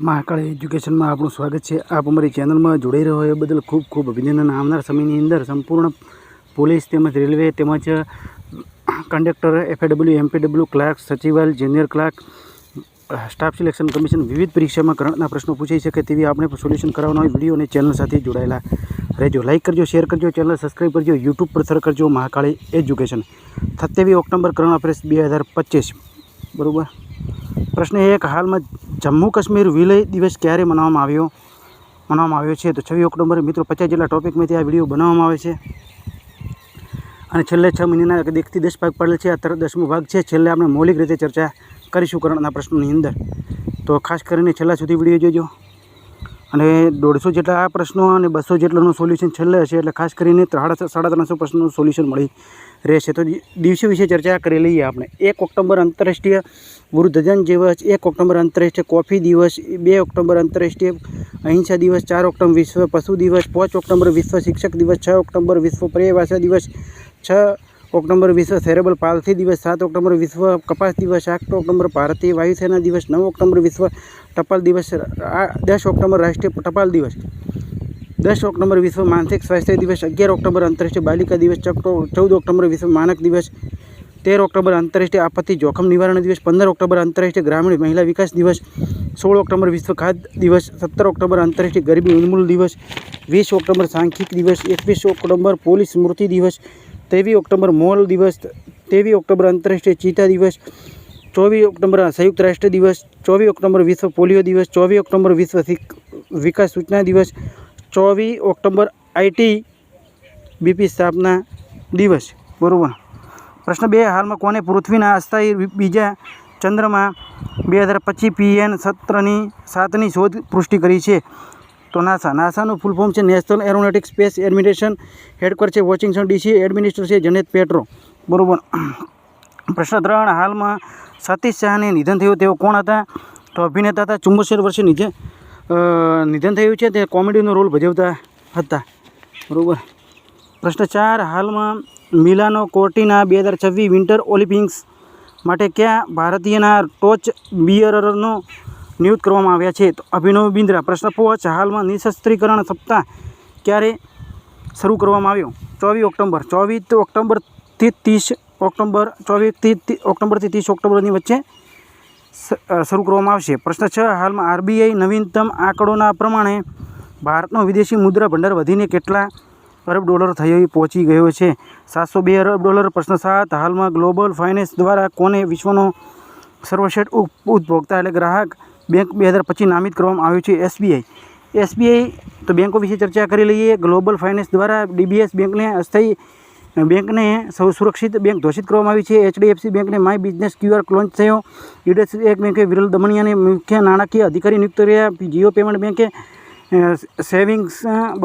મહાકાળ એજ્યુકેશનમાં આપણું સ્વાગત છે. આપ અમારી ચેનલમાં જોડાઈ રહ્યો એ બદલ ખૂબ ખૂબ અભિનંદન. આવનાર સમયની અંદર સંપૂર્ણ પોલીસ તેમજ રેલવે તેમજ conductor F A W M P W, clerk સચિવાલ junior clerk, staff selection commission વિવિધ પરીક્ષામાં કરંટના પ્રશ્નો પૂછાઈ શકે તેવી આપણે સોલ્યુશન કરાવવાનો હોય. વીડિયો અને ચેનલ સાથે જોડાયેલા રહેજો. લાઇક કરજો, શેર કરજો, ચેનલ સબસ્ક્રાઈબ કરજો, યુટ્યુબ પર સર કરજો મહાકાળી એજ્યુકેશન. સત્યાવીસ ઓક્ટોબર કરંટ અફેર્સ બે હજાર પચીસ. બરાબર? પ્રશ્ન એ એક હાલમાં જમ્મુ કાશ્મીર વિલય દિવસ ક્યારે મનાવવામાં આવ્યો? મનાવવામાં આવ્યો છે. તો છવ્વીસ ઓક્ટોબરે મિત્રો પચાસ જેટલા ટોપિકમાંથી આ વીડિયો બનાવવામાં આવે છે. અને છેલ્લે છ મહિનાના એકથી દસ ભાગ પડેલ છે. આ તરત દસમો ભાગ છે. છેલ્લે આપણે મૌલિક રીતે ચર્ચા કરીશું કરણના પ્રશ્નોની અંદર. તો ખાસ કરીને છેલ્લા સુધી વીડિયો જોજો. અને દોઢસો જેટલા આ પ્રશ્નો અને બસો જેટલાનું સોલ્યુશન છેલ્લે હશે એટલે ખાસ કરીને સાડા સાડા ત્રણસો પ્રશ્નોનું સોલ્યુશન મળી રહેશે. તો દિવસો વિશે ચર્ચા કરી લઈએ આપણે. એક ઓક્ટોબર આંતરરાષ્ટ્રીય વૃદ્ધજન દિવસ, એક ઓક્ટોબર આંતરરાષ્ટ્રીય કોફી દિવસ, બે ઓક્ટોબર આંતરરાષ્ટ્રીય અહિંસા દિવસ, ચાર ઓક્ટોબર વિશ્વ પશુ દિવસ, પાંચ ઓક્ટોબર વિશ્વ શિક્ષક દિવસ, છ ઓક્ટોબર વિશ્વ પર્યાય દિવસ, છ ઓક્ટોબર વિશ્વ સેરેબલ પાલથી દિવસ, સાત ઓક્ટોબર વિશ્વ કપાસ દિવસ, આઠ ઓક્ટોબર ભારતીય વાયુસેના દિવસ, નવ ઓક્ટોબર વિશ્વ ટપાલ દિવસ દસ ઓક્ટોબર રાષ્ટ્રીય ટપાલ દિવસ. દસ ઓક્ટોબર વિશ્વ માનસિક સ્વાસ્થ્ય દિવસ, અગિયાર ઓક્ટોબર આંતરરાષ્ટ્રીય બાલિકા દિવસ, ચૌદ ઓક્ટોબર વિશ્વ માનક દિવસ, તેર ઓક્ટોબર આંતરરાષ્ટ્રીય આપત્તિ જોખમ નિવારણ દિવસ, પંદર ઓક્ટોબર આંતરરાષ્ટ્રીય ગ્રામીણ મહિલા વિકાસ દિવસ, સોળ ઓક્ટોબર વિશ્વ ખાદ્ય દિવસ, સત્તર ઓક્ટોબર આંતરરાષ્ટ્રીય ગરીબી ઉન્મૂલ દિવસ, વીસ ઓક્ટોબર સાંખ્યિક દિવસ, એકવીસ ઓક્ટોબર પોલીસ સ્મૃતિ દિવસ ત્રેવીસ ઓક્ટોબર મોલ દિવસ, ત્રેવીસ ઓક્ટોબર આંતરરાષ્ટ્રીય ચિતા દિવસ, ચોવીસ ઓક્ટોબર સંયુક્ત રાષ્ટ્ર દિવસ, ચોવીસ ઓક્ટોબર વિશ્વ પોલિયો દિવસ, ચોવીસ ઓક્ટોબર વિશ્વ વિકાસ સૂચના દિવસ, ચોવીસ ઓક્ટોબર આઈટી બીપી સ્થાપના દિવસ. બરાબર. પ્રશ્ન બે, હાલમાં કોને પૃથ્વીના અસ્થાયી બીજા ચંદ્રમાં બે હજાર પચીસ પીએન સત્રની, સાતની શોધ પુષ્ટિ કરી છે? તો નાસા, નાસાનું ફૂલ ફોર્મ છે national aeronautic space administration headquarter છે વોશિંગ્ટન ડીસી એડમિનિસ્ટર છે જનેત પેટ્રો બરાબર. પ્રશ્ન ત્રણ, હાલમાં સતીશ શાહને નિધન થયું, તેઓ કોણ હતા? તો અભિનેતા હતા ચુમ્મોતેર વર્ષે નિધન નિધન થયું છે, તે કોમેડીનો રોલ ભજવતા હતા. બરાબર. પ્રશ્ન ચાર, હાલમાં મિલાનો કોર્ટિના બે હજાર છવ્વીસ વિન્ટર ઓલિમ્પિક્સ માટે કયા ભારતીયના ટોચ બિયરરનો નિયુક્ત કરવામાં આવ્યા છે. તો અભિનવ બિન્દ્રા પ્રશ્ન પૂછ. હાલમાં નિશસ્ત્રીકરણ સપ્તાહ ક્યારે શરૂ કરવામાં આવ્યો? ચોવીસ ઓક્ટોબર. ચોવીસ ઓક્ટોબરથી ત્રીસ ઓક્ટોબર, ચોવીસથી ઓક્ટોબરથી ત્રીસ ઓક્ટોબરની વચ્ચે શરૂ કરવામાં આવશે. પ્રશ્ન છ. હાલમાં આરબીઆઈ નવીનતમ આંકડોના પ્રમાણે ભારતનો વિદેશી મુદ્રા ભંડાર વધીને કેટલા અરબ ડોલર થઈ પહોંચી ગયો છે? સાતસો બે અરબ ડોલર. પ્રશ્ન સાત. હાલમાં ગ્લોબલ ફાઇનાન્સ દ્વારા કોને વિશ્વનો સર્વશ્રેષ્ઠ ઉપભોક્તા એટલે ગ્રાહક બેંક બે હજાર પચીસ નામિત કરવામાં આવ્યું છે એસબીઆઈ. એસબીઆઈ તો બેંકો વિશે ચર્ચા કરી લઈએ. ગ્લોબલ ફાઇનાન્સ દ્વારા ડીબીએસ બેંકને અસ્થાયી બેંકને સૌ સુરક્ષિત બેંક ઘોષિત કરવામાં આવી છે. એચડીએફસી બેંકને માય બિઝનેસ ક્યુઆર લોન્ચ થયો. યુડીએફસી એક બેંકે વિરલ દમણિયાને મુખ્ય નાણાકીય અધિકારી નિયુક્ત રહ્યા. જીઓ પેમેન્ટ બેંકે સેવિંગ્સ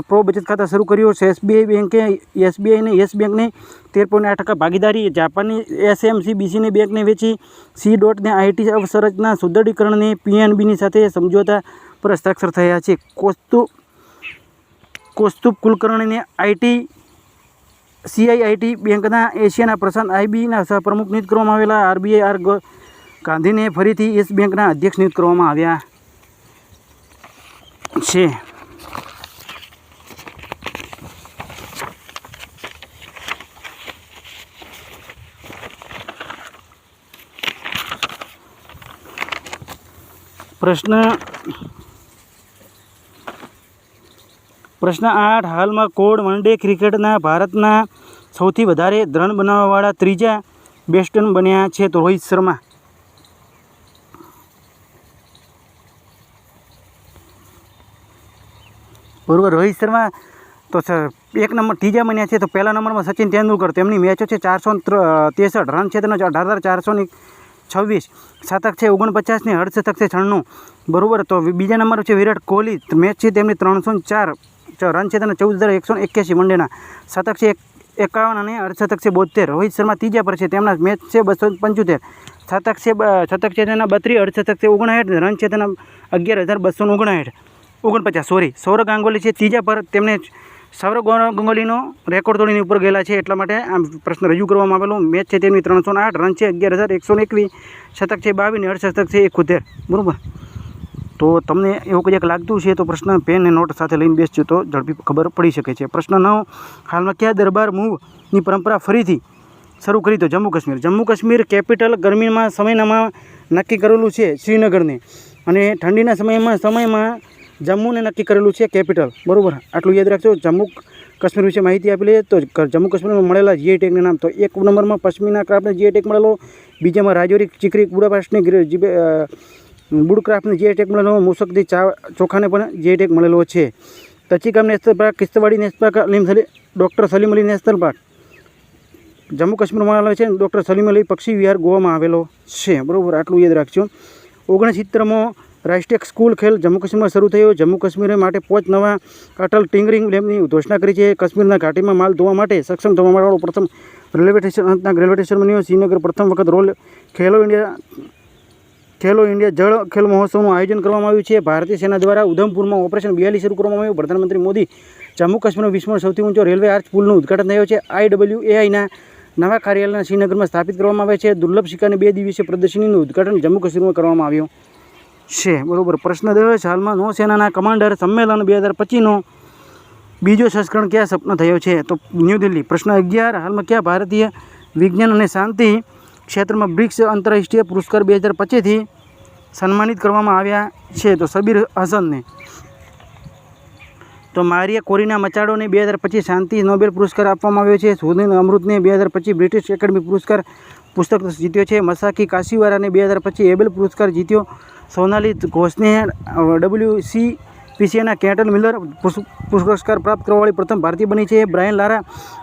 પ્રો બચત ખાતા શરૂ કર્યું છે. એસબીઆઈ બેંકે એસબીઆઈને યસ બેંકને તેર પોઈન્ટ આઠ ટકા ભાગીદારી જાપાનની એસએમસી બીસીની બેંકને વેચી સી ડોટને આઈટી અવસરચના સુદૃઢીકરણને પીએનબીની સાથે સમજોતા પર હસ્તાક્ષર થયા છે. કોસ્તુ કૌસ્તુભ કુલકર્ણીને આઈટી સીઆઈઆઈટી બેંકના એશિયાના પ્રશાંત આઈબીના સહપ્રમુખ નિયુક્ત કરવામાં આવેલા આરબીઆઈ આર ગાંધીને ફરીથી યસ બેંકના અધ્યક્ષ નિયુક્ત કરવામાં આવ્યા. છે. પ્રશ્ન પ્રશ્ન આઠ, હાલમાં કોડ વન ડે ક્રિકેટના ભારતના સૌથી વધારે રન બનાવવાવાળા ત્રીજા બેસ્ટન બન્યા છે રોહિત શર્મા. બરાબર રોહિત શર્મા તો એક નંબર, ત્રીજા મહિના છે તો પહેલા નંબરમાં સચિન તેંડુલકર. તેમની મેચો છે ચારસો ત્રેસઠ, રન તેનો અઢાર હજાર ચારસો છવ્વીસ. શતક છે ઓગણપચાસની અડશતક છે છન્નું. બરાબર, તો બીજા નંબર છે વિરાટ કોહલી. મેચ છે તેમની ત્રણસો ચાર. રન છે તેના ચૌદ હજાર એકસો એક્યાસી વનડેના. શતક છે એકાવન અને અડશતક છે બોતેર રોહિત શર્મા ત્રીજા પર છે. તેમના મેચ છે બસો પંચોતેર. શતક છે શતક છે તેના બત્રીસ અડશતક છે ઓગણસાઠ રન છે તેના અગિયાર હજાર બસો ઓગણસાઠ. ઓગણપચાસ સોરી સૌરવ ગાંગુલી છે ત્રીજા પર. તેમને સૌરવ ગાંગુલીનો રેકોર્ડ તોડીને ઉપર ગયેલા છે એટલા માટે આ પ્રશ્ન રજૂ કરવામાં આવેલો. મેચ છે તેમની ત્રણસો આઠ રન છે અગિયાર હજાર એકસો એકવીસ, શતક છે બાવીસ અડસઠક છે એકોતેર. બરાબર? તો તમને એવું કંઈક લાગતું છે તો પ્રશ્ન પેન અને નોટ સાથે લઈને બેસજો તો ઝડપી ખબર પડી શકે છે. પ્રશ્ન નવ, હાલમાં કયા દરબાર મૂવની પરંપરા ફરીથી શરૂ કરી તો જમ્મુ કાશ્મીર. જમ્મુ કાશ્મીર કેપિટલ ગરમીમાં સમયનામાં નક્કી કરેલું છે શ્રીનગરને. અને ઠંડીના સમયમાં સમયમાં જમ્મુને નક્કી કરેલું છે કેપિટલ. બરાબર? આટલું યાદ રાખજો. જમ્મુ કાશ્મીર વિશે માહિતી આપી લઈએ તો જમ્મુ કાશ્મીરમાં મળેલા જીઆઈ ટેગના નામ. તો એક નંબરમાં પશ્મિના ક્રાફ્ટને જીઆઈ ટેગ મળેલો. બીજામાં રાજોરી ચીકરી બુડાપાસની બુડક્રાફ્ટને જીઆઈ ટેગ મળેલો. મુસકદી ચા, ચોખાને પણ જીઆઈ ટેગ મળેલો છે. તચીકામ નેશનલ પાર્ક કિસ્તવાડી નેશનલ પાર્ક અલીમ સલી, doctor Salim Ali national park. Jammu કાશ્મીરમાં આવેલો છે ડૉક્ટર સલીમ અલી પક્ષી વિહાર ગોવામાં આવેલો છે. બરાબર? આટલું યાદ રાખજો. ઓગણસિત્તેરમાં રાષ્ટ્રીય સ્કૂલ ખેલ જમ્મુ કાશ્મીરમાં શરૂ થયો. જમ્મુ કાશ્મીર માટે પોચ નવા અટલ ટિંગરિંગ ડેમની ઘોષણા કરી છે. કાશ્મીરના ઘાટીમાં માલ ધોવા માટે સક્ષમ ધોવા વાળો પ્રથમ railway station Anantnag railway station બન્યો. શ્રીનગર પ્રથમ વખત રોલ ખેલો ઇન્ડિયા ખેલો ઇન્ડિયા જળ ખેલ મહોત્સવનું આયોજન કરવામાં આવ્યું છે. ભારતીય સેના દ્વારા ઉધમપુરમાં ઓપરેશન બિયાલી શરૂ કરવામાં આવ્યું. પ્રધાનમંત્રી મોદી જમ્મુ કાશ્મીરનો વિશ્વનો સૌથી ઊંચો રેલવે આર્ચ પુલનું ઉદ્ઘાટન થયું છે. આઈડબ્લ્યુએઆઈના નવા કાર્યાલયના શ્રીનગરમાં સ્થાપિત કરવામાં આવે છે. દુર્લભ શિકારની બે દિવસીય પ્રદર્શનીનું ઉદઘાટન જમ્મુ કાશ્મીરમાં કરવામાં આવ્યું. છે. બરોબર. પ્રશ્ન દસ હાલમાં નૌસેનાના કમાન્ડર સંમેલન બે હજાર પચીસનો બીજો સંસ્કરણ કયા સપનો થયો છે? તો ન્યૂ દિલ્હી. પ્રશ્ન અગિયાર, હાલમાં કયા ભારતીય વિજ્ઞાન અને શાંતિ ક્ષેત્રમાં બ્રિક્સ આંતરરાષ્ટ્રીય પુરસ્કાર બે હજાર પચીસથી સન્માનિત કરવામાં આવ્યા છે? તો સબીર હસનને. તો મારિયા કોરીના મચાડોને બે હજાર પચીસ શાંતિ નોબેલ પુરસ્કાર આપવામાં આવ્યો છે. સુધીન અમૃતને બે હજાર પચીસ બ્રિટિશ એકેડમી પુરસ્કાર પુસ્તક જીત્યો છે. મસાકી કાશીવારાને બે હજાર પચીસ એબેલ પુરસ્કાર જીત્યો. સોનાલી ઘોષને ડબલ્યુ સી પીસીએના કેટલ મિલર પુરસ્કાર પ્રાપ્ત કરવાવાળી પ્રથમ ભારતીય બની છે. બ્રાયન લારા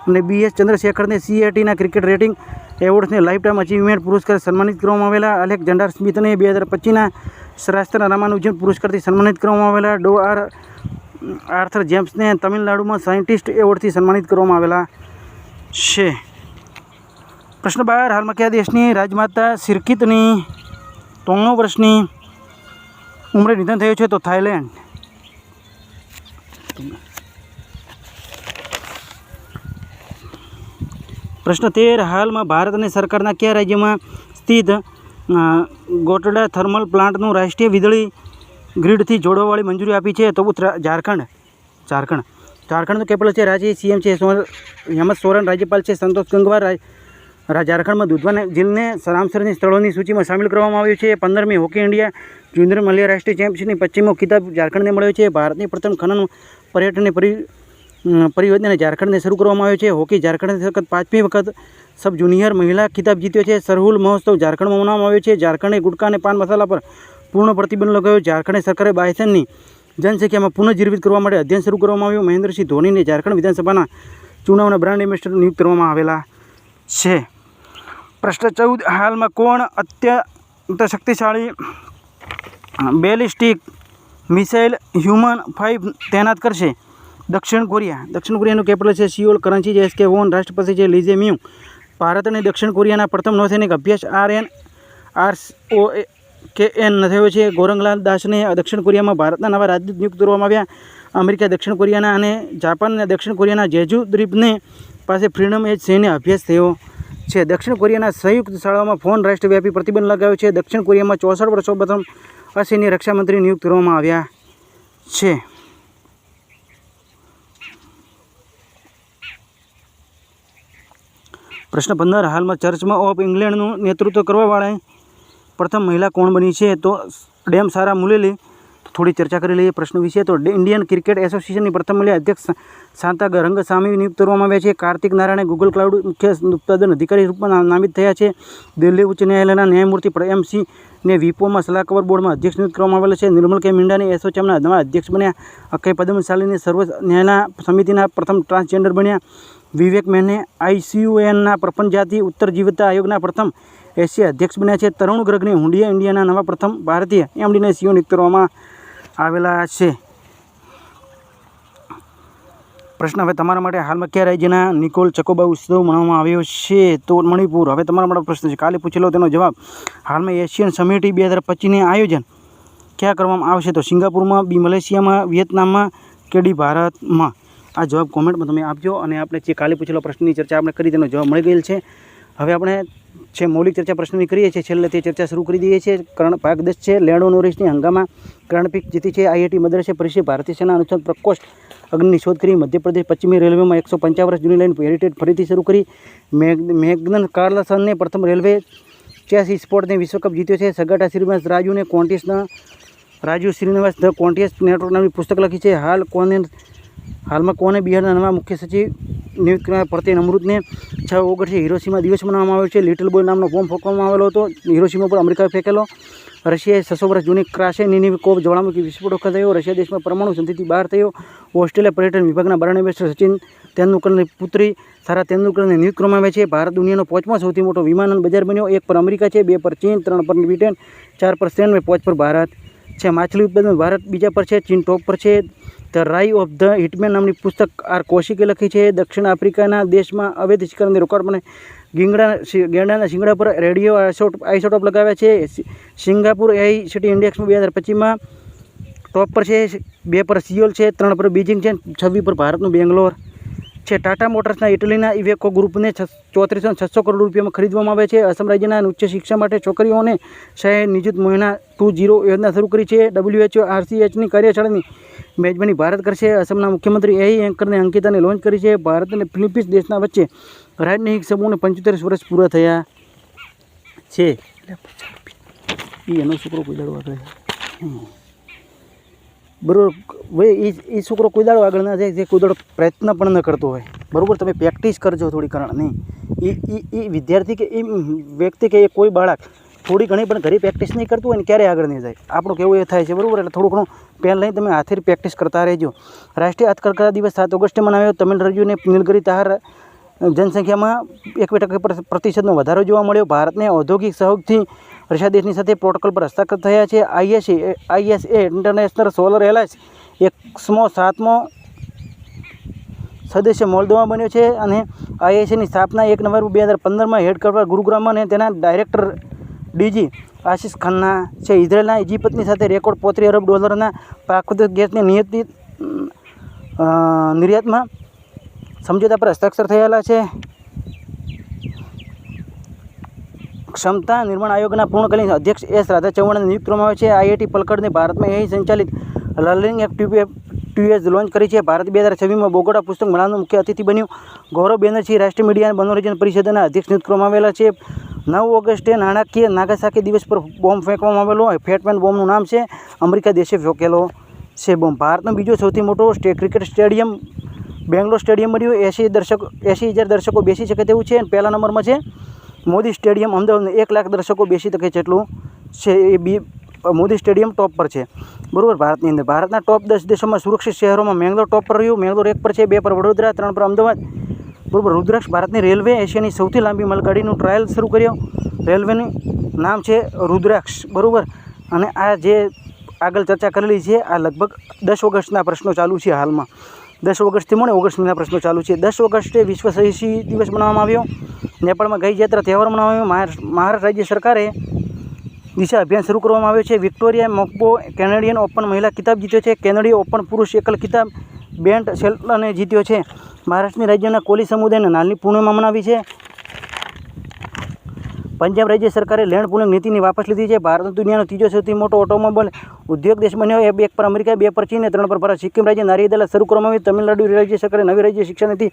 અને બી એસ ચંદ્રશેખરને સીએટીના ક્રિકેટ રેટિંગ એવોર્ડ્સને લાઈફ ટાઈમ અચીવમેન્ટ પુરસ્કાર સન્માનિત કરવામાં આવેલા. અલેક જંડાર સ્મિથને બે હજાર પચીસના સરાસ્ત્રના રામાનુજન પુરસ્કારથી સન્માનિત કરવામાં આવેલા. ડો આર, આર્થર જેમ્સને તમિલનાડુમાં સાયન્ટિસ્ટ એવોર્ડથી સન્માનિત કરવામાં આવેલા છે. પ્રશ્ન બાર હાલમાં કયા દેશની રાજમાતા સિરકિતની ત્રણું વર્ષની ઉંમરે નિધન થયું છે તો થાઈલેન્ડ. પ્રશ્ન તેર, હાલમાં ભારત અને સરકારના કયા રાજ્યમાં સ્થિત ગોટડા થર્મલ પ્લાન્ટનું રાષ્ટ્રીય વીજળી ગ્રીડથી જોડવાવાળી મંજૂરી આપી છે તો ઝારખંડ. ઝારખંડ. ઝારખંડનું કેપિટલ છે, રાજ્ય સીએમ છે હેમંત સોરેન રાજ્યપાલ છે સંતોષ ગંગવાર ઝારખંડમાં દુધવાને જીલને સરામસરની સ્થળોની સૂચિમાં સામેલ કરવામાં આવ્યું છે. પંદરમી હોકી ઇન્ડિયા જુનિયર મલ્યા રાષ્ટ્રીય ચેમ્પિયનશીપની પશ્ચિમો ખિતાબ ઝારખંડને મળ્યો છે. ભારતની પ્રથમ ખનન પર્યટનની પરી અમ, પરિયોજનાને ઝારખંડને શરૂ કરવામાં આવ્યો છે. હોકી ઝારખંડની સખત પાંચમી વખત સબ જુનિયર મહિલા ખિતાબ જીત્યો છે. સરહુલ મહોત્સવ ઝારખંડમાં મનાવવામાં આવ્યો છે. ઝારખંડે ગુટકા અને પાન મસાલા પર પૂર્ણ પ્રતિબંધ લગાવ્યો. ઝારખંડ સરકારે બાયસનની જનસંખ્યામાં પુનઃજીવિત કરવા માટે અધ્યયન શરૂ કરવામાં આવ્યું. મહેન્દ્રસિંહ ધોનીને ઝારખંડ વિધાનસભાના ચુનાવના બ્રાન્ડ એમ્બેસેડર નિયુક્ત કરવામાં આવેલા છે. પ્રશ્ન ચૌદ, હાલમાં કોણ અત્યંત શક્તિશાળી બેલિસ્ટિક મિસાઇલ હ્યુમન ફાઇવ તૈનાત કરશે? દક્ષિણ કોરિયા. દક્ષિણ કોરિયાનું કેપિટલ છે સિયોલ કરન્સી છે એસ કે વોન રાષ્ટ્રપતિ છે લીઝે મ્યુ ભારત અને દક્ષિણ કોરિયાના પ્રથમ નૌસૈનિક અભ્યાસ આર એન, આર ઓ કે એન થયો છે. ગોરંગલાલ દાસને દક્ષિણ કોરિયામાં ભારતના નવા રાજદૂત નિયુક્ત કરવામાં આવ્યા. અમેરિકા, દક્ષિણ કોરિયાના અને જાપાન અને દક્ષિણ કોરિયાના જેજુ દ્વીપને પાસે ફ્રીડમ એજ સૈન્ય અભ્યાસ થયો. છે. દક્ષિણ કોરિયાના સંયુક્ત શાળાઓમાં ફોન રાષ્ટ્રવ્યાપી પ્રતિબંધ લગાવ્યો છે. દક્ષિણ કોરિયામાં ચોસઠ વર્ષો પ્રથમ અસૈન્ય રક્ષામંત્રી નિયુક્ત કરવામાં આવ્યા છે. પ્રશ્ન પંદર, હાલમાં ચર્ચમાં ઓફ ઇંગ્લેન્ડનું નેતૃત્વ કરવાવાળા પ્રથમ મહિલા કોણ બની છે? તો ડેમ સારા મુલેલી થોડી ચર્ચા કરી લઈએ પ્રશ્ન વિશે. તો ઇન્ડિયન ક્રિકેટ એસોસિએશનની પ્રથમ મૂલ્ય અધ્યક્ષ શાંતા રંગસ્વામી નિયુક્ત કરવામાં આવ્યા છે. કાર્તિક નારાયણે ગૂગલ ક્લાઉડ મુખ્ય ઉત્પાદન અધિકારી રૂપમાં નામિત થયા છે. દિલ્હી ઉચ્ચ ન્યાયાલયના ન્યાયમૂર્તિ એમ સિંહ ને વિપોમાં સલાહકાર બોર્ડમાં અધ્યક્ષ નિયુક્ત કરવામાં આવેલા છે. નિર્મલ કે મિંડાની એસોચેમના નવા અધ્યક્ષ બન્યા. અક્ષય પદમશાલીની સર્વ ન્યાયના સમિતિના પ્રથમ ટ્રાન્સજેન્ડર બન્યા. વિવેક મેને આઈસીયુએનના પ્રપંચ જાતિ ઉત્તર જીવતા આયોગના પ્રથમ એશિયા અધ્યક્ષ બન્યા છે. તરુણ ગ્રગને હુંડિયા ઇન્ડિયાના નવા પ્રથમ ભારતીય એમડીને સીઓ નિયુક્ત કરવામાં આવેલા છે. પ્રશ્ન હવે તમારા માટે હાલમાં કયા રાજ્યના નિકોલ ચકોબા ઉત્સવ મનાવવામાં આવ્યો છે? તો મણિપુર. હવે તમારા માટે પ્રશ્ન છે. કાલે પૂછેલો તેનો જવાબ. હાલમાં એશિયન સમિટી બે હજાર પચીસની આયોજન ક્યાં કરવામાં આવશે? તો સિંગાપુરમાં, બી મલેશિયામાં, વિયેતનામમાં કે ડી ભારતમાં? આ જવાબ કોમેન્ટમાં તમે આપજો અને આપણે જે કાલે પૂછેલો પ્રશ્નની ચર્ચા આપણે કરી તેનો જવાબ મળી ગયેલ છે. હવે આપણે છે મૌલિક ચર્ચા પ્રશ્નની કરીએ છીએ, છેલ્લે તે ચર્ચા શરૂ કરી દઈએ છીએ. કરણ ભાગ છે, લેણો નોરિસની હંગામા. કર્ણપીક જીતી છે આઈઆઈટી મદ્રાસે પરિષદ ભારતીય સેના અનુસાર પ્રકોષ્ઠ અગ્નિની શોધ કરી મધ્યપ્રદેશ પશ્ચિમી રેલવેમાં એકસો પંચાવન વર્ષ જૂની લાઈન હેરિટેજ ફરીથી શરૂ કરી. મેગ, મેગ્નન કાર્લસનને પ્રથમ રેલવે ચેસ સ્પોર્ટને વિશ્વકપ જીત્યો છે. સગાટા શ્રીનિવાસ રાજુને કોન્ટેસ્ટના, Raju Srinivas the contest network નામની પુસ્તક લખી છે. હાલ કોને હાલમાં કોને બિહારના નવા મુખ્ય સચિવ નિયુક્ત કરવા પ્રત્યે અમૃતને છ ઓગસ્ટે હિરોસીમાં દિવસ મનાવવામાં આવ્યો છે. લિટલ બોય નામનો બોમ્બ ફોંકવામાં આવેલો હતો. હિરોસીમાં પર અમેરિકાએ ફેંકેલો. રશિયાએ છસો વર્ષ જૂની કોપ જ્વાળામુખી વિસ્ફોટ થયો રશિયા દેશમાં પરમાણુ સંધિથી બહાર થયો. ઓસ્ટ્રેલિયા પર્યટન વિભાગના બારણે બેસ્ટર સચિન તેંડુલકરની પુત્રી સારા તેંડુલકરને નિયુક્ત કરવામાં આવે છે. ભારત દુનિયાનો પાંચમો સૌથી મોટો વિમાનન બજાર બન્યો. એક પર અમેરિકા છે, બે પર ચીન, ત્રણ પર બ્રિટન, ચાર પર સ્પેન અને પાંચ પર ભારત છે. માછલી ઉત્પાદન ભારત બીજા પર છે, ચીન ટોપ પર છે. ધ રાઈ ઓફ ધ હિટમેન નામની પુસ્તક આર કોશિકે લખી છે. દક્ષિણ આફ્રિકાના દેશમાં અવૈધ શિકારને રોકવામાં ગીંગડા ગેંડાના શિંગડા પર રેડિયો આઇસોટ, આઇસોટોપ લગાવ્યા છે. સિંગાપુર એઆઈ સિટી ઇન્ડેક્સમાં બે હજાર પચીસમાં ટોપ પર છે. બે પર સિયોલ છે, ત્રણ પર બીજિંગ છે છવ્વીસ પર ભારતનું બેંગ્લોર. છે. ટાટા મોટર્સના ઇટલીના ઇવેકો ગ્રુપને ચોત્રીસો છસો કરોડ રૂપિયામાં ખરીદવામાં આવે છે. અસમ રાજ્યના ઉચ્ચ શિક્ષા માટે છોકરીઓને શહેર નિજુત મહિના ટુ જીરો યોજના શરૂ કરી છે. ડબલ્યુએચઓ આરસીએચની કાર્યશાળાની મેજબાની ભારત કરશે. અસમના મુખ્યમંત્રી એ એન્કરને અંકિતાને લોન્ચ કરી છે. ભારત અને ફિલિપિન્સ દેશના વચ્ચે રાજનૈતિક સમૂહને પંચોતેર વર્ષ પૂરા થયા છે. એનો છોકરો કોઈ દાડો આગળ હમ. બરોબર ભાઈ એ એ છોકરો કોઈ આગળ ના જાય, જે કોઈ પ્રયત્ન પણ ન કરતો હોય. બરાબર, તમે પ્રેક્ટિસ કરજો થોડી કારણ નહીં. એ એ એ વિદ્યાર્થી કે એ વ્યક્તિ કે એ કોઈ બાળક થોડી ઘણી પણ ઘરે પ્રેક્ટિસ નહીં કરતું હોય ને ક્યારેય આગળ નહીં જાય. આપણું કેવું એ થાય છે, બરોબર? એટલે થોડું ઘણું પેન લઈને તમે હાથેથી પ્રેક્ટિસ કરતા રહેજો. રાષ્ટ્રીય હાથકરકરા દિવસ સાત ઓગસ્ટે મનાવ્યો તમિલ રાજ્યોને નીલગરી તાહાર જનસંખ્યામાં એક ટકા પર- પ્રતિશતનો વધારો જોવા મળ્યો. ભારતને ઔદ્યોગિક સહયોગથી રશિયા દેશની સાથે પ્રોટોકોલ પર હસ્તાક્ષર થયા છે. ISA ISA international solar alliance એકસમો સાતમો સદસ્ય મોલ્દોવા બન્યો છે અને આઈએસએની સ્થાપના એક નવેમ્બર બે હજાર પંદરમાં હેડક્વાર્ટર ગુરુગ્રામમાં અને તેના ડાયરેક્ટર ડીજી આશિષ ખન્ના છે. ઇઝરાયેલના ઇજિપ્તની સાથે રેકોર્ડ પોત્રી અરબ ડોલરના પ્રાકૃતિક ગેસની નિયતિ નિર્યાતમાં સમજૂતા પર હસ્તાક્ષર થયેલા છે. ક્ષમતા નિર્માણ આયોગના પૂર્ણકાલીન અધ્યક્ષ એસ રાધા ચૌહાણને નિયુક્ત કરવામાં આવે છે. આઈઆઈટી પલકડને ભારતમાં એ સંચાલિત લર્નિંગ એપ ટ્યુએસ લોન્ચ કરી છે. ભારત બે હજાર છવ્વીસમાં બોગોટા પુસ્તક મેળાનું મુખ્ય અતિથિ બન્યું. ગૌરવ બેનર્જી રાષ્ટ્રીય મીડિયા મનોરંજન પરિષદના અધ્યક્ષ નિયુક્ત કરવામાં આવેલા છે. નવ ઓગસ્ટે નાણાકીય નાગાસાકી દિવસ પર બોમ્બ ફેંકવામાં આવેલો ફેટમેન બોમ્બનું નામ છે. અમેરિકા દેશે ફેંકેલો છે બોમ્બ. ભારતનો બીજો સૌથી મોટો ક્રિકેટ સ્ટેડિયમ બેંગ્લોર સ્ટેડિયમ બન્યું એસી દર્શકો એસી હજાર દર્શકો બેસી શકે તેવું છે. અને પહેલા નંબરમાં છે, મોદી સ્ટેડિયમ અમદાવાદ એક લાખ દર્શકો બેસી શકે જેટલું છે એ બી મોદી સ્ટેડિયમ ટોપ પર છે. બરાબર? ભારતની અંદર. ભારતના ટોપ દસ દેશોમાં સુરક્ષિત શહેરોમાં મેંગ્લોર ટોપ પર રહ્યું. મેંગ્લોર એક પર છે, બે પર વડોદરા, ત્રણ પર અમદાવાદ. બરોબર? રુદ્રાક્ષ ભારતની રેલવે એશિયાની સૌથી લાંબી માલગાડીનું ટ્રાયલ શરૂ કર્યો. રેલવેનું નામ છે રુદ્રાક્ષ. બરાબર? અને આ જે આગળ ચર્ચા કરેલી છે, આ લગભગ દસ ઓગસ્ટના પ્રશ્નો ચાલુ છે હાલમાં. દસ ઓગસ્ટથી મળે. ઓગસ્ટ મહિના પ્રશ્નો ચાલુ છે. દસ ઓગસ્ટે વિશ્વ સહિસી દિવસ મનાવવામાં આવ્યો. નેપાળમાં ગઈ જાત્રા તહેવાર મનાવવામાં આવ્યો. મહારાષ્ટ્ર રાજ્ય સરકારે દિશા અભિયાન શરૂ કરવામાં આવ્યો છે. વિક્ટોરિયા મોકબો કેનેડિયન ઓપન મહિલા કિતાબ જીત્યો છે. કેનેડિયન ઓપન પુરુષ એકલ કિતાબ બેન્ટ શેલ્ટને જીત્યો છે. મહારાષ્ટ્રની રાજ્યના કોલી સમુદાયને નાની પૂર્ણિમા મનાવી છે. પંજાબ રાજ્ય સરકારે લેન્ડ પુલિંગ નીતિની વાપસ લીધી છે. ભારત દુનિયાનો ત્રીજો સૌથી મોટો ઓટોમોબાઈલ ઉદ્યોગ દેશ બન્યો. એ એક પર અમેરિકા બે પર ચીન ત્રણ પર ભારત. સિક્કિમ રાજ્ય નારી અદાલત શરૂ કરવામાં આવી. તમિલનાડુ રાજ્ય સરકારે નવી રાજ્ય શિક્ષણ નીતિ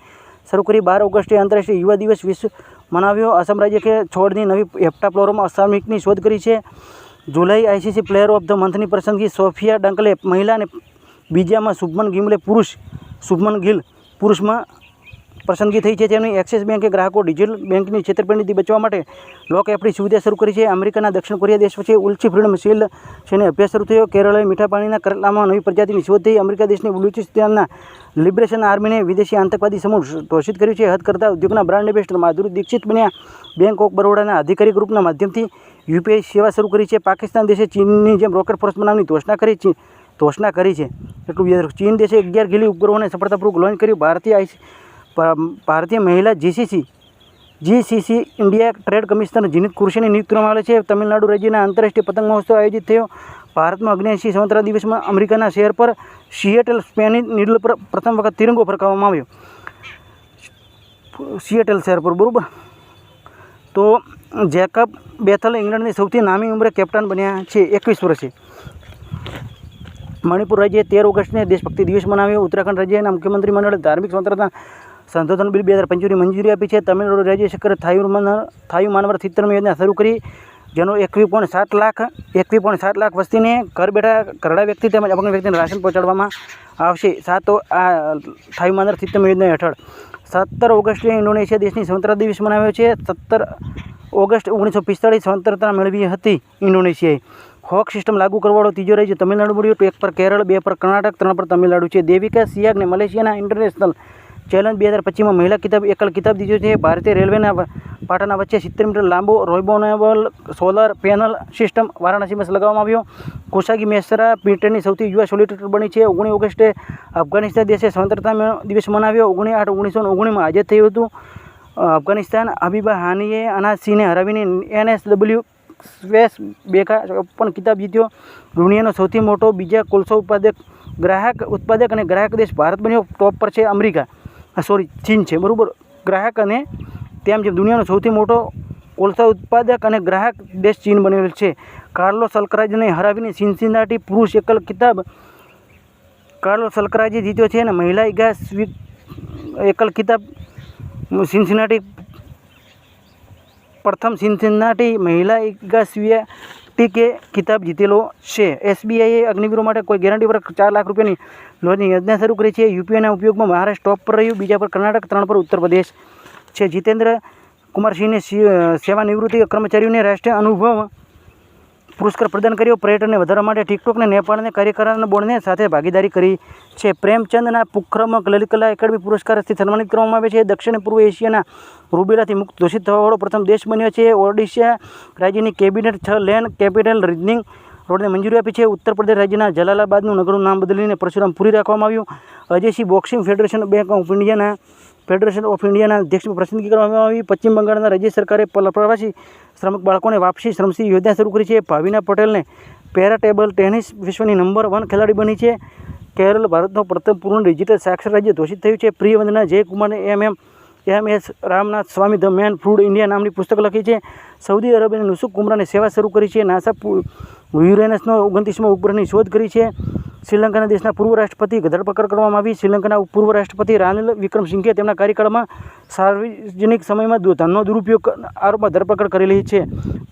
શરૂ કરી. બાર ઓગસ્ટે આંતરરાષ્ટ્રીય યુવા દિવસ વિશ્વ મનાવ્યો. આસામ રાજ્ય કે છોડની નવી હેપ્ટાપ્લોરોમાં અસામિકની શોધ કરી છે. જુલાઈ આઈસીસી પ્લેયર ઓફ ધ મંથની પસંદગી સોફિયા ડંકલે મહિલા અને બીજામાં શુભમન ગિમલે પુરુષ. શુભમન ગિલ પુરુષમાં પસંદગી થઈ છે તેમની એક્સિસ બેંકે ગ્રાહકો ડિજિટલ બેંકની છેતરપિંડીથી બચવા માટે લોક એપની સુવિધા શરૂ કરી છે. અમેરિકાના દક્ષિણ કોરિયા દેશ વચ્ચે ઉલ્ચી ફ્રીડમ શીલ છેને અભ્યાસ શરૂ થયો. કેરળે મીઠા પાણીના કરલામાં નવી પ્રજાતિની શોધ થઈ. અમેરિકા દેશની બલુચિસ્તાનના લિબરેશન આર્મીને વિદેશી આતંકવાદી સમૂહ ઘોષિત કર્યું છે. હદ કરતા ઉદ્યોગના બ્રાન્ડ એમ્બેસડર માધુરી દીક્ષિત બન્યા. બેંક ઓફ બરોડાના અધિકારી ગ્રુપના માધ્યમથી યુપીઆઈ સેવા શરૂ કરી છે. પાકિસ્તાન દેશે ચીનની જેમ રોકેટ ફોર્સ બનાવવાની ઘોષણા કરી છે. ઘોષણા કરી છે. એટલું ચીન દેશે અગિયાર ગીલી ઉપગ્રહોને સફળતાપૂર્વક લોન્ચ કર્યું. ભારતીય આઈસી ભારતીય મહિલા GCC GCC India trade commissioner Zeenat કુરશીને નિયુક્ત કરવામાં આવે છે. તમિલનાડુ રાજ્યના આંતરરાષ્ટ્રીય પતંગ મહોત્સવ આયોજિત થયો. ભારતમાં અગ્નેશી સંવત્સરા દિવસમાં અમેરિકાના શહેર પર સિએટલ સ્પેની નીડલ પર પ્રથમ વખત તિરંગો ફરકાવવામાં આવ્યો. સિએટલ શહેર પર, બરાબર? તો જેકબ બેથલ ઇંગ્લેન્ડની સૌથી નામી ઉંમરે કેપ્ટન બન્યા છે, એકવીસ વર્ષે. મણિપુર રાજ્યે તેર ઓગસ્ટને દેશભક્તિ દિવસ મનાવ્યો. ઉત્તરાખંડ રાજ્યના મુખ્યમંત્રી મંડળે ધાર્મિક સ્વતંત્રતા સંશોધન બિલ બે હજાર પંચોની મંજૂરી આપી છે. તમિલનાડુ રાજ્ય સરકારે થાયુમાન થાયુ માનવર સિત્તેરમી યોજના શરૂ કરી, જેનો એકવી પોઈન્ટ સાત લાખ એકવી પોઈન્ટ સાત લાખ વસ્તીને ઘર બેઠા ઘરડા વ્યક્તિ તેમજ અપંગ વ્યક્તિને રાશન પહોંચાડવામાં આવશે. સાતો આ થાયુ માનવર સિત્તેરમી યોજના હેઠળ સત્તર ઓગસ્ટે ઇન્ડોનેશિયા દેશની સ્વતંત્રતા દિવસ મનાવ્યો છે. સત્તર ઓગસ્ટ ઓગણીસો પિસ્તાળીસ સ્વતંત્રતા મેળવી હતી ઇન્ડોનેશિયાએ. હોક સિસ્ટમ લાગુ કરવાળો ત્રીજો રાજ્ય તમિલનાડુ મળ્યું. એક પર કેરળ, બે પર કર્ણાટક, ત્રણ પર તમિલનાડુ છે. દેવિકા સિયાગને મલેશિયાના ઇન્ટરનેશનલ ચેલેન્જ બે હજાર પચીસમાં મહિલા કિતાબ, એકલ કિતાબ દીધો છે. ભારતીય રેલવેના પાટાના વચ્ચે સિત્તેર મીટર લાંબો રોઇબોનેબલ સોલર પેનલ સિસ્ટમ વારાણસીમાં લગાવવામાં આવ્યો. કોશાગી મેસરા બ્રિટનની સૌથી યુવા સોલિટેટર બની છે. ઓગણીસ ઓગસ્ટે અફઘાનિસ્તાન દેશે સ્વતંત્રતા દિવસ મનાવ્યો. ઓગણીસ આઠ ઓગણીસો ઓગણીસમાં આઝાદ થયું હતું. અફઘાનિસ્તાન હબીબા હાનીએ અનાસિંહને હરાવીને એનએસડબલ્યુ સ્વેસ બેકા પણ કિતાબ જીત્યો. દુનિયાનો સૌથી મોટો બીજા કોલસો ઉત્પાદક, ગ્રાહક, ઉત્પાદક અને ગ્રાહક દેશ ભારત બન્યો. ટોપ પર છે અમેરિકા. સોરી ચીન છે, બરાબર? ગ્રાહક અને તેમ જેમ દુનિયાનો સૌથી મોટો કોલસા ઉત્પાદક અને ગ્રાહક દેશ ચીન બનેલ છે. કાર્લો સલકરાજને હરાવીને સિન્સિનાટી પુરુષ એકલ કિતાબ કાર્લો સલકરાજે જીત્યો છે અને મહિલા ઇગાસ એકલ કિતાબ સિન્સિનાટી, પ્રથમ સિન્સિનાટી મહિલા ઇગાસ્વિયા ટીકે કિતાબ જીતેલો છે. એસબીઆઈએ અગ્નિવીરો માટે કોઈ ગેરંટી પર ચાર લાખ રૂપિયાની લોનની યોજના શરૂ કરી છે. યુપીઆઈના ઉપયોગમાં મહારાષ્ટ્ર ટોપ પર રહ્યું, બીજા પર કર્ણાટક, ત્રણ પર ઉત્તર પ્રદેશ છે. જીતેન્દ્ર કુમારસિંહને સેવાનિવૃત્તિ કર્મચારીઓને રાષ્ટ્રીય અનુભવ પુરસ્કાર પ્રદાન કર્યો. પર્યટનને વધારવા માટે ટિકટોકને નેપાળને કાર્યકારણ બોર્ડને સાથે ભાગીદારી કરી છે. પ્રેમચંદના પુખ્રમ લલિતકલા એકેડમી પુરસ્કારથી સન્માનિત કરવામાં આવે છે. દક્ષિણ પૂર્વ એશિયાના રૂબેલાથી મુક્ત ઘોષિત થવાવાળો પ્રથમ દેશ બન્યો છે. ઓડિશા રાજ્યની કેબિનેટ છ લેન કેપિટલ રિજનિંગ રોડને મંજૂરી આપી છે. ઉત્તર પ્રદેશ રાજ્યના જલાલાબાદનું નગરનું નામ બદલીને પરશુરામપુરી રાખવામાં આવ્યું. Ajay Singh boxing federation bank of ઇન્ડિયાના ફેડરેશન ઓફ ઇન્ડિયાના અધ્યક્ષની પસંદગી કરવામાં આવી. પશ્ચિમ બંગાળના રાજ્ય સરકારે પ્રવાસી શ્રમિક બાળકોને વાપસી શ્રમશી યોજના શરૂ કરી છે. ભાવિના પટેલને પેરા ટેબલ ટેનિસ વિશ્વની નંબર વન ખેલાડી બની છે. કેરળ ભારતનો પ્રથમ પૂર્ણ ડિજિટલ સાક્ષર રાજ્ય ઘોષિત થયું છે. Priyavandana જયકુમારને M M M S Ramnath Swami the man food India નામની પુસ્તક લખી છે. સૌદી અરેબિયાની નુસુક કુમરાને સેવા શરૂ કરી છે. નાસા યુરેનસનો ઓગણત્રીસમાં ઉપગ્રહની શોધ કરી છે. શ્રીલંકાના દેશના પૂર્વ રાષ્ટ્રપતિ ધરપકડ કરવામાં આવી. શ્રીલંકાના પૂર્વ રાષ્ટ્રપતિ રાનિલ વિક્રમસિંઘે તેમના કાર્યકાળમાં સાર્વજનિક સમયમાં ધનનો દુરુપયોગ આરોપમાં ધરપકડ કરેલી છે.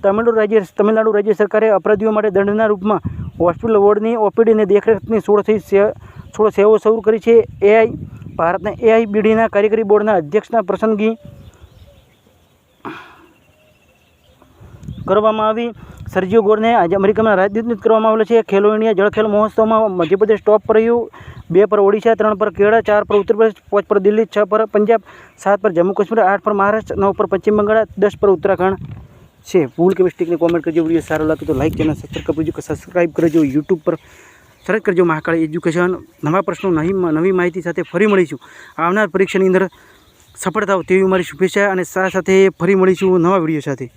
તમિલનાડુ રાજ્ય તમિલનાડુ રાજ્ય સરકારે અપરાધીઓ માટે દંડના રૂપમાં હોસ્પિટલ વોર્ડની ઓપીડીની દેખરેખની સોળથી સોળ સેવાઓ શરૂ કરી છે. એઆઈ ભારતના એઆઈબીડીના કાર્યકારી બોર્ડના અધ્યક્ષના પ્રસંગી કરવામાં આવી. સર્જીઓ ગોરને આજે અમેરિકામાં રાજદૂત કરવામાં આવેલો છે. ખેલો ઇન્ડિયા જળખેલ મહોત્સવમાં મધ્યપ્રદેશ ટોપ પર રહ્યું. બે પર ઓડિશા, ત્રણ પર કેરળ, ચાર પર ઉત્તર પ્રદેશ, પાંચ પર દિલ્હી, છ પર પંજાબ, સાત પર જમ્મુ કાશ્મીર, આઠ પર મહારાષ્ટ્ર, નવ પર પશ્ચિમ બંગાળ, દસ પર ઉત્તરાખંડ છે. ભૂલ કે કોમેન્ટ કરજો. વીડિયો સારો લાગે તો લાઈક ચેનલ સબસ્ક્રાઈબ કરજો કે સબસ્ક્રાઈબ કરજો. યુટ્યુબ પર સર્ચ કરજો મહાકાળી એજ્યુકેશન નવા પ્રશ્નો, નવી નવી માહિતી સાથે ફરી મળીશું. આવનાર પરીક્ષાની અંદર સફળ થાવ તેવી મારી શુભેચ્છા અને સાથે ફરી મળીશું નવા વીડિયો સાથે.